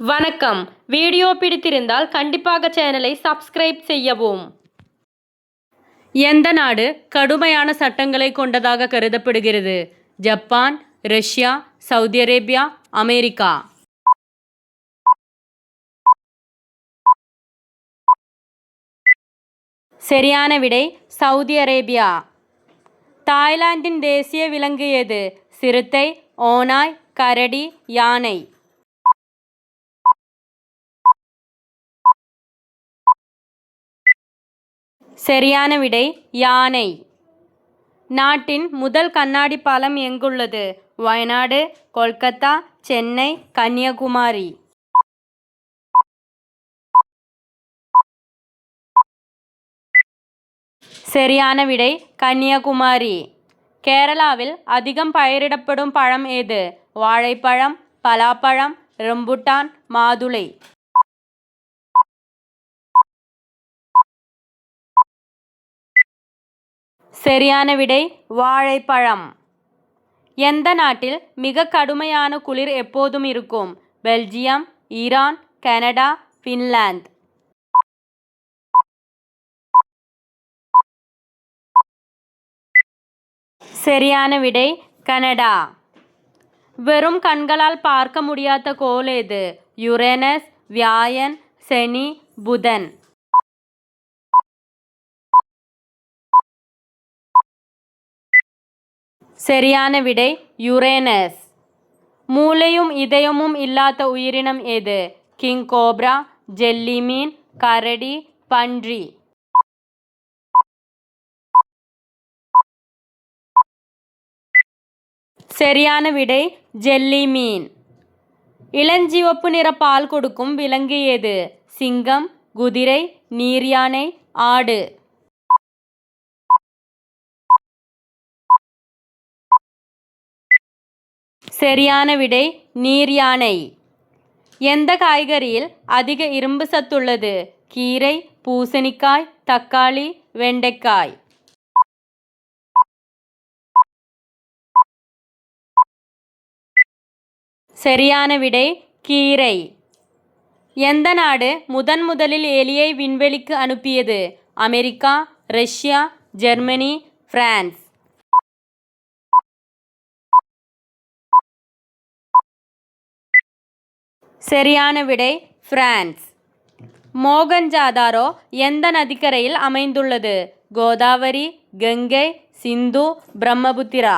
வணக்கம். வீடியோ பிடித்திருந்தால் கண்டிப்பாக சேனலை சப்ஸ்கிரைப் செய்யவும். எந்த நாடு கடுமையான சட்டங்களை கொண்டதாக கருதப்படுகிறது? Japan Russia Saudi Arabia America. சரியான விடை சவுதி அரேபியா. தாய்லாந்தின் தேசிய விலங்கு எது சிறுத்தை ஓநாய் கரடி யானை. சரியான விடை யானை. நாட்டின் முதல் கண்ணாடி பாலம் எங்குள்ளது? வயநாடு கொல்கத்தா சென்னை கன்னியாகுமரி. சரியான விடை கன்னியாகுமரி. கேரளாவில் அதிகம் பயிரிடப்படும் பழம் எது வாழைப்பழம் பலாப்பழம் ரம்புட்டான் மாதுளை. சரியான விடை வாழைப்பழம். எந்த நாட்டில் மிக கடுமையான குளிர் எப்போதும் இருக்கும்? Belgium Iran Canada Finland. சரியான விடை கனடா. வெறும் கண்களால் பார்க்க முடியாத கோள் எது? யுரேனஸ் வியாயன் சனி புதன். சரியான விடை யுரேனஸ். மூளையும் இதயமும் இல்லாத உயிரினம் எது? கிங் கோப்ரா ஜெல்லி மீன் கரடி பன்றி. சரியான விடை ஜெல்லி மீன். இளஞ்சிவப்பு நிற பால் கொடுக்கும் விலங்கு எது? சிங்கம் குதிரை நீர்யானை ஆடு. சரியான விடை நீர் யானை. எந்த காய்கறியில் அதிக இரும்பு சத்துள்ளது? கீரை பூசணிக்காய் தக்காளி வெண்டைக்காய். சரியான விடை கீரை. எந்த நாடு முதன் முதலில் எலியை விண்வெளிக்கு அனுப்பியது? America Russia Germany France. சரியான விடை பிரான்ஸ் மோகன்ஜாதாரோ எந்த நதிக்கரையில் அமைந்துள்ளது? கோதாவரி கங்கை சிந்து பிரம்மபுத்திரா.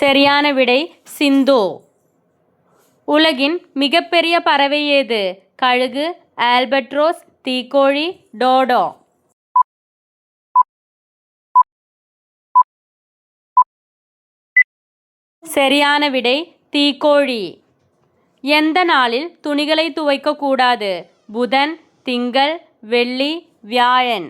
சரியான விடை சிந்து. உலகின் மிகப்பெரிய பறவை ஏது? கழுகு ஆல்பட்ரோஸ் தீக்கோழி டோடோ. சரியான விடை தீக்கோழி. எந்த நாளில் துணிகளை துவைக்கக்கூடாது? புதன் திங்கள் வெள்ளி வியாழன்.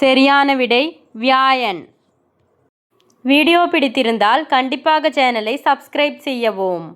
சரியான விடை வியாழன். வீடியோ பிடித்திருந்தால் கண்டிப்பாக சேனலை சப்ஸ்கிரைப் செய்யவும்.